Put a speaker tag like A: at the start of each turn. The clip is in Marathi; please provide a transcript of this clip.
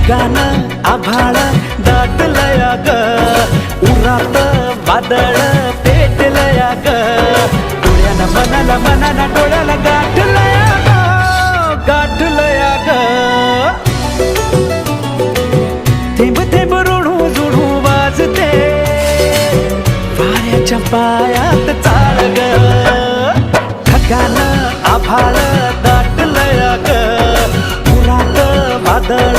A: ढगान आभाळ दाटलया ग उरात वादळ पेटलया ग डोळ्यानं मनाला मनाला डोळ्याला गाठलया ग गाठलया ग थेंब थेंब रोडू जुडू वाजते. वाऱ्याच्या पायात चाळ ग ढगान आभाळ दाटलया ग उरात वादळ